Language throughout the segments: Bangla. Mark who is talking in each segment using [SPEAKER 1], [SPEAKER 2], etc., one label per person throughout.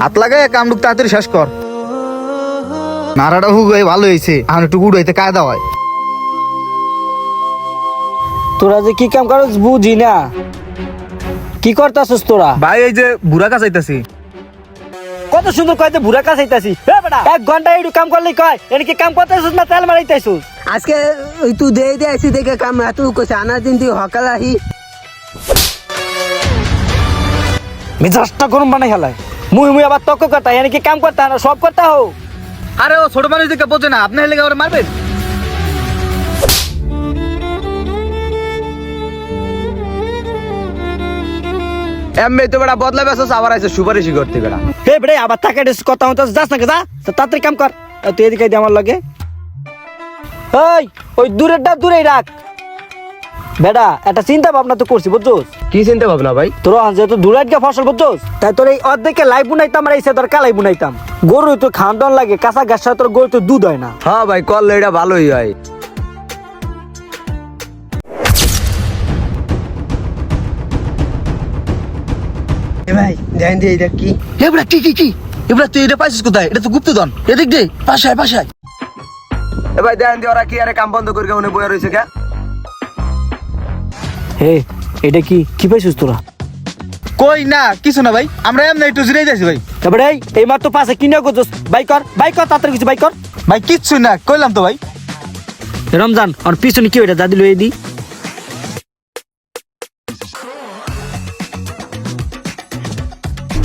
[SPEAKER 1] হাত কামড়ুক তাড়াতাড়ি শেষ কর। নাড়াটা হুক হয়ে ভালো হয়েছে। একটু উড়াইতে কায়দা হয়।
[SPEAKER 2] তোরা যে কি কাম করছ বুঝি না। কি করতাছস তোরা?
[SPEAKER 1] ভাই এই যে বুড়া কাজ আইতাছি
[SPEAKER 2] কত সুন্দর কয়তে বুড়া কাজ হইতাছি। এ বেটা এক ঘণ্টা একটু কাম কয়? এনে কি কাম করতেছস না তেল মারাইতাছস
[SPEAKER 3] আজকে ওই তুই দে দে আইসি দেখে কাম এত কইছে আনার দিন তুই সকাল আহি।
[SPEAKER 2] মেজাজটা গরম বানাই হেলায় মুই মুই আবার তক্ক করতা এনে কি কাম করতা? না সব করতা হো
[SPEAKER 1] আরে ও ছোট মানুষ দিকে বোঝে না আপনি হেলে ওরা মারবেন?
[SPEAKER 4] এমনি তো বেটা বদলা বেসস আবার আইছে সুপারিশি করতে বেটা।
[SPEAKER 2] হে বেড়ে আবার ডেস কথা হতো যাস না যা। তাড়াতাড়ি কাম কর। তুই এদিকে আয় আমার লগে। ওই ওই দূরেরটা দূরেই রাখ। বেটা একটা চিন্তা ভাবনা তো করছি বুঝছোস?
[SPEAKER 4] কি চিন্তা ভাবনা ভাই?
[SPEAKER 2] তোর যেহেতু দূরের গা ফসল বুঝছোস তাই তোর এই অর্ধেকে লাই বুনাইতাম আর এই সে তোর কালাই বুনাইতাম। গরু তো খান লাগে কাঁচা গাছ তোর গরু তো দুধ হয় না।
[SPEAKER 4] হ্যাঁ ভাই করলে এটা ভালোই হয়।
[SPEAKER 3] এ ভাই জানি দিয়ে এটা কি?
[SPEAKER 1] এবড়া কি কি কি? এবড়া তুই এটা পাইছিস কোথায়? এটা তো গুপ্তধন। এদিক দে পাশায় পাশায়।
[SPEAKER 4] এ ভাই দেন দি ওরা কি আরে কাম বন্ধ করে উনি বইয়া রইছে কে?
[SPEAKER 2] হে এটা কি কি পাইছিস তোরা?
[SPEAKER 1] কই না কিছু না ভাই। আমরা এমনি একটু জিরাই যাইছি ভাই।
[SPEAKER 2] তারপরে এই এই মাত্র পাশে কিনে করছিস? বাই কর বাই কর তাড়াতাড়ি কিছু বাই কর।
[SPEAKER 1] ভাই কিচ্ছু না কইলাম তো ভাই।
[SPEAKER 2] রমজান আর পিছনে কি ওইটা? দাদি লইয়ে দি।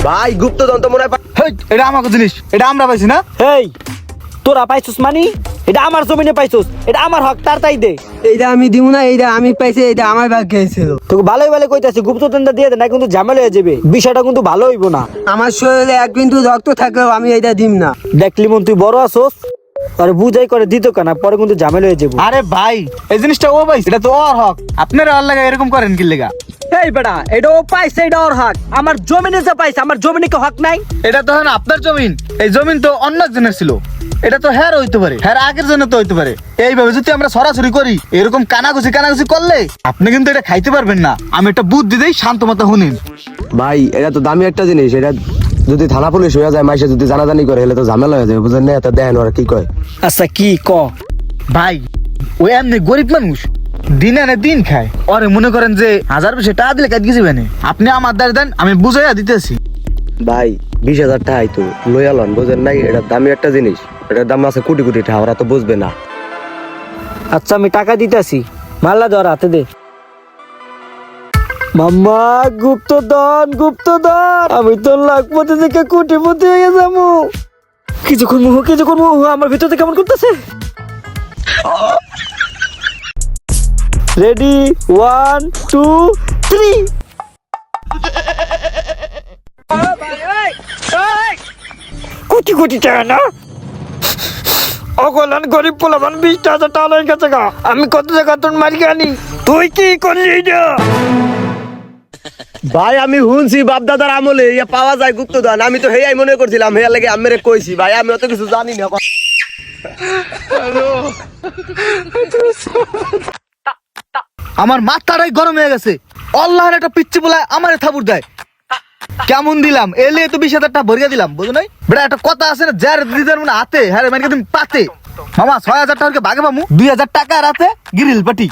[SPEAKER 4] ভাই গুপ্ত দন্ত মনে হয় পা-
[SPEAKER 1] হেই, এটা আমাকে জিনিস। এটা আমরা পাইছি না।
[SPEAKER 2] এই তোরা পাইছিস মানি? এটা আমার জমিনে পাইছিস এটা আমার হক তার তাই দে।
[SPEAKER 3] এইটা আমি দিব না এইটা আমি পাইছি এইটা আমার ভাগ্যে ছিল
[SPEAKER 2] তোকে ভালোই ভালো কইতাছি গুপ্ততনটা দিয়ে দে না কিন্তু ঝামেলা হয়ে যাবে। বিষয়টা কিন্তু ভালো হইব না।
[SPEAKER 3] আমার শরীরে এক বিন্দু রক্ত থাকলেও আমি এইটা দিম না।
[SPEAKER 2] দেখলি মন তুই বড় আসোস আর বুঝাই করে দিত কেনা পরে কিন্তু ঝামেলা হয়ে যাব।
[SPEAKER 1] আরে ভাই এই জিনিসটা ও ভাই এটা তো ওর হক। আপনারা ওর লাগা এরকম করেন কি লেগা?
[SPEAKER 2] এই বেটা এটা ও পাইছে এটা ওর হক। আমার জমিনে যে পাইছে আমার জমিনে কি হক নাই?
[SPEAKER 1] এটা তো এখন আপনার জমিন এই জমিন তো অন্য একজনের ছিল। এটা তো হ্যার হইতে পারে। হ্যার আগের জন্য তো হইতে পারে। এইভাবে যদি আমরা সরাসরি করি এরকম কানাঘুষি কানাঘুষি করলে আপনি কিন্তু এটা খাইতে পারবেন না। আমি একটা বুদ্ধি দেই শান্ত মতো শুনিন।
[SPEAKER 4] ভাই এটা তো দামি একটা জিনিস। এটা যদি থানা পুলিশ হয়ে যায় মাইসে যদি জানাজানি করে হলে তো ঝামেলা হয়ে যাবে বুঝলেন না? এটা দেখেন ওরা কি কয়?
[SPEAKER 2] আচ্ছা কি ক?
[SPEAKER 1] ভাই ওই এমনি গরিব মানুষ দিন আনে দিন খায়। ওরে মনে করেন যে হাজার বেশি টাকা দিলে কাজ গেছি আপনি আমার দ্বারা দেন আমি বুঝাইয়া দিতেছি।
[SPEAKER 4] ভাই বিশ হাজার টাকাই তো লইয়া লন বুঝেন নাই? এটা দামি একটা জিনিস। এটার দাম আছে কোটি কোটি টাকা, ওরা তো বুঝবে না।
[SPEAKER 2] আচ্ছা আমি টাকা দিতেছি। মাল্লা ধর, হাতে দে। মাম্মা আমি তো লাখপতি থেকে কোটিপতি হয়ে কিছুক্ষণ কিছুক্ষণ আমার ভিতরে কেমন করতেছে? Ready one two three crore crore টাকা না? অগলান গরিব পোলাবান বিশ টাকা লয়ে গেছে গা। আমি কত টাকা তোর মারি আনি তুই কি করলি এটা
[SPEAKER 4] ভাই আমি শুনছি বাপ দাদার আমলে ইয়া পাওয়া যায় গুপ্তদান আমি তো হেয়াই মনে করছিলাম হেয়া লাগে আমি কইছি। ভাই আমি অত কিছু জানি না।
[SPEAKER 1] আমার মাথাটাই গরম হয়ে গেছে। অল্লাহর একটা পিচ্ছি বলায় আমার থাবুর দেয়। কেমন দিলাম? এলে তো বিশ হাজারটা ভরিয়া দিলাম, বুঝো নাই? বেটা, একটা কথা আছে না, যার দিদার মানে হাতে। হ্যাঁ মানে তুমি পাতে। মামা, ছয় হাজার টাকা বাগে মামু। দুই হাজার টাকা রাতে গিরিল পাটি।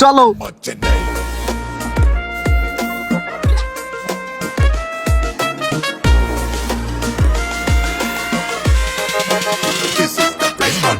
[SPEAKER 1] চলো।
[SPEAKER 5] This is the place for